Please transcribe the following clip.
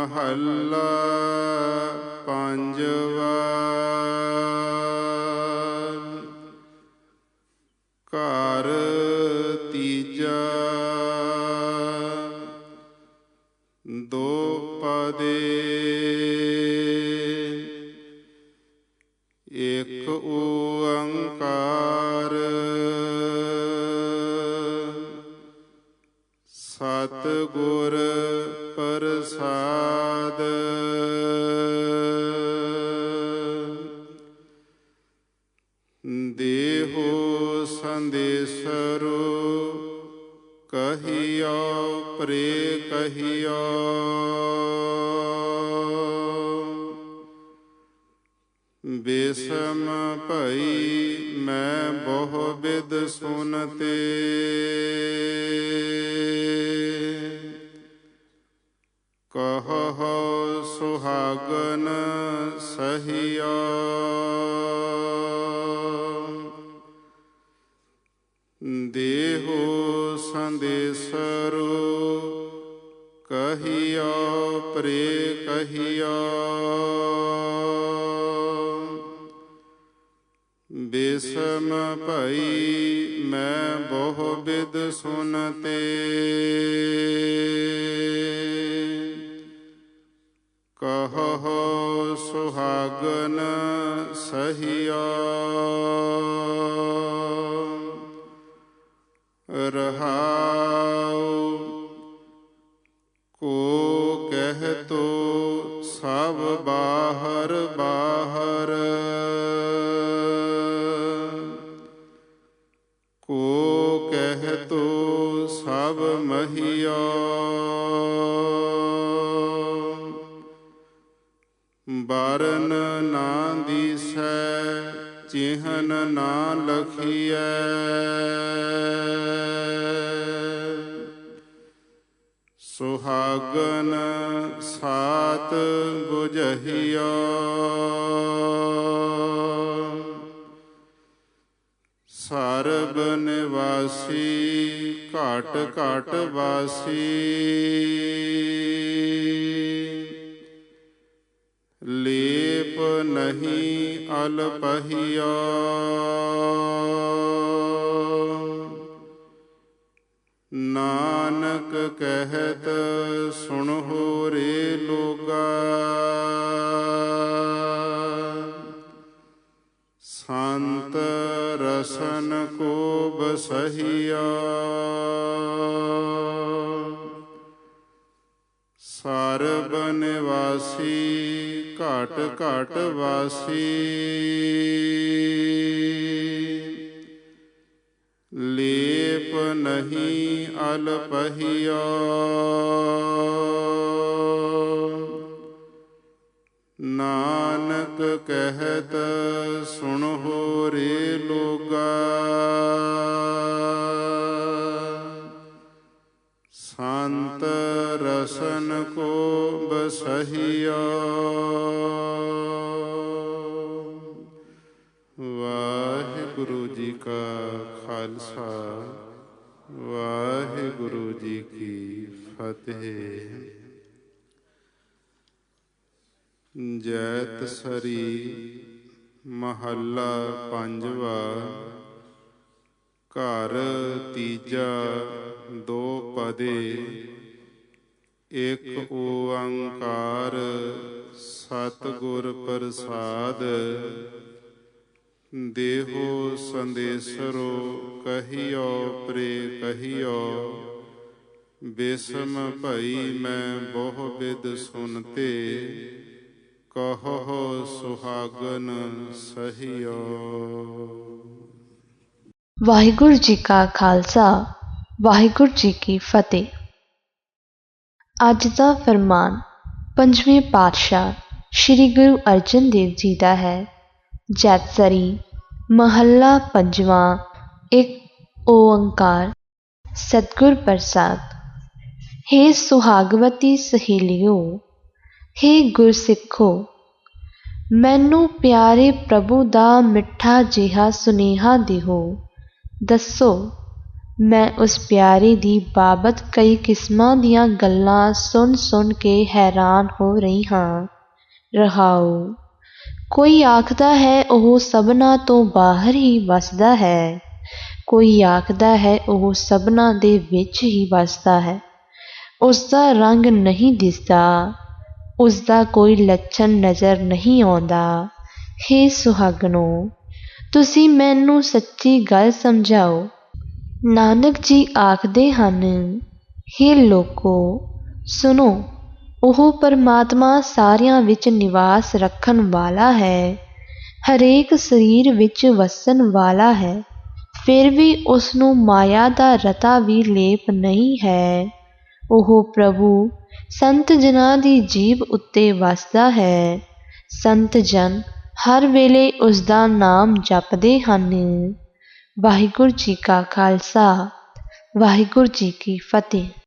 ਮਹੱਲਾ ਪੰਜਵਾ। ਘਰ ਤੀਜਾ। ਦੋ ਪਦੇ। ਇਕ ਓੰਕਾਰ ਪ੍ਰੇ ਕਹੀਓ ਬੇਸਮ ਭਈ ਮੈਂ ਬਹੁ ਬਿਦ ਸੁਨਤੇ। ਕਹੋ ਸੁਹਾਗਨ ਸਹੀਆ। ਦੇਹੋ ਸੰਦੇਸਰੋ ਕਹੀਓ ਪ੍ਰੇ ਕਹੀਓ ਬੇਸਮ ਭਈ ਮੈਂ ਬਹੁ ਬਿਦ ਸੁਨਤੇ। ਕਹੋ ਸੁਹਾਗਨ ਸਹੀਆ। ਰਹਾਉ ਕਹਿ ਤੋ ਸਭ ਬਾਹਰ ਬਾਹਰ। ਕੋ ਕਹਿ ਤੋ ਸਭ ਮਹੀਆ। ਬਾਰਨ ਨਾ ਦੀਸੈ, ਚਿਹਨ ਨਾ ਲਖੀਐ। ਸੁਹਾਗਨ ਸਾਤ 부ਜਹੀਆ ਸਰਬ ਨਿਵਾਸੀ ਘਾਟ ਘਾਟ ਵਾਸੀ। ਲੇਪ ਨਹੀਂ ਅਲਪਹੀਆ। ਨਾਨਕ ਕਹਿਤ ਸੁਣੋ ਰੇ ਲੋਗਾ। ਸੰਤ ਰਸਨ ਕੋ ਬਸਹੀਆ ਸਰਬ ਨਿਵਾਸੀ ਘਾਟ ਘਾਟ ਵਾਸੀ। ਲੇਪ ਨਹੀਂ ਅਲਪਹੀਆ ਨਾਨਕ ਕਹਿਤ ਹੋ ਰੇ ਲੋਗਾ। ਸੰਤ ਰਸਨ ਕੋ ਬਸਹੀਆ ਵਾਹਿਗੁਰੂ ਜੀ ਕਾ ਖਾਲਸਾ। ਵਾਹਿਗੁਰੂ ਜੀ ਕੀ ਫਤਿਹ। ਜੈਤ ਸਰੀ ਮਹੱਲਾ ਪੰਜਵਾ, ਘਰ ਤੀਜਾ ਦੋ ਪਦੇ, ਇਕ ਓੰਕਾਰ ਸਤਿਗੁਰ ਪ੍ਰਸਾਦ ਦੇਹੋ ਸੰਦੇਸਰੋ, ਕਹੀਓ ਪ੍ਰੇ ਕਹੀਓ। ਬੇਸਮ ਭਈ ਮੈਂ ਬਹੁ ਬਿਦ ਸੁਨਤੇ, ਕਹੋ ਸੁਹਾਗਨ ਸਹੀਓ। ਵਾਹਿਗੁਰੂ ਜੀ ਕਾ ਖਾਲਸਾ, ਵਾਹਿਗੁਰੂ ਜੀ ਕੀ ਫਤਿਹ। ਅੱਜ ਦਾ ਫਰਮਾਨ ਪੰਜਵੇਂ ਪਾਤਸ਼ਾਹ ਸ੍ਰੀ ਗੁਰੂ ਅਰਜਨ ਦੇਵ ਜੀ ਦਾ ਹੈ। ਜੈਤਸਰੀ, ਮਹੱਲਾ ਪੰਜਵਾਂ, ਇੱਕ ਓੰਕਾਰ ਸਤਿਗੁਰ ਪ੍ਰਸਾਦ। ਹੇ ਸੁਹਾਗਵਤੀ ਸਹੇਲਿਓ, ਹੇ ਗੁਰਸਿੱਖੋ, ਮੈਨੂੰ ਪਿਆਰੇ ਪ੍ਰਭੂ ਦਾ ਮਿੱਠਾ ਜਿਹਾ ਸੁਨੇਹਾ ਦਿਓ। ਦੱਸੋ, ਮੈਂ ਉਸ ਪਿਆਰੇ ਦੀ ਬਾਬਤ ਕਈ ਕਿਸਮਾਂ ਦੀਆਂ ਗੱਲਾਂ ਸੁਣ ਸੁਣ ਕੇ ਹੈਰਾਨ ਹੋ ਰਹੀ ਹਾਂ। ਰਹਾਉ ਕੋਈ ਆਖਦਾ ਹੈ ਉਹ ਸਭਨਾ ਤੋਂ ਬਾਹਰ ਹੀ ਵਸਦਾ ਹੈ। ਕੋਈ ਆਖਦਾ ਹੈ ਉਹ ਸਭਨਾ ਦੇ ਵਿੱਚ ਹੀ ਵਸਦਾ ਹੈ। ਉਸ ਦਾ ਰੰਗ ਨਹੀਂ ਦਿਸਦਾ। ਉਸ ਦਾ ਕੋਈ ਲੱਛਣ ਨਜ਼ਰ ਨਹੀਂ ਆਉਂਦਾ। ਹੇ ਸੁਹਾਗਣੋ, ਤੁਸੀਂ ਮੈਨੂੰ ਸੱਚੀ ਗੱਲ ਸਮਝਾਓ। ਨਾਨਕ ਜੀ ਆਖਦੇ ਹਨ, ਹੇ ਲੋਕੋ, ਸੁਣੋ ਉਹ ਪਰਮਾਤਮਾ ਸਾਰਿਆਂ ਵਿੱਚ ਨਿਵਾਸ ਰੱਖਣ ਵਾਲਾ ਹੈ। ਹਰੇਕ ਸਰੀਰ ਵਿੱਚ ਵਸਣ ਵਾਲਾ ਹੈ। ਫਿਰ ਵੀ ਉਸ ਨੂੰ ਮਾਇਆ ਦਾ ਰਤਾ ਵੀ ਲੇਪ ਨਹੀਂ ਹੈ। ਉਹ ਪ੍ਰਭੂ ਸੰਤ ਜਨਾਂ ਦੀ ਜੀਬ ਉੱਤੇ ਵਸਦਾ ਹੈ। ਸੰਤ ਜਨ ਹਰ ਵੇਲੇ ਉਸ ਦਾ ਨਾਮ ਜਪਦੇ ਹਨ। ਵਾਹਿਗੁਰੂ ਜੀ ਕਾ ਖਾਲਸਾ, ਵਾਹਿਗੁਰੂ ਜੀ ਕੀ ਫਤਿਹ।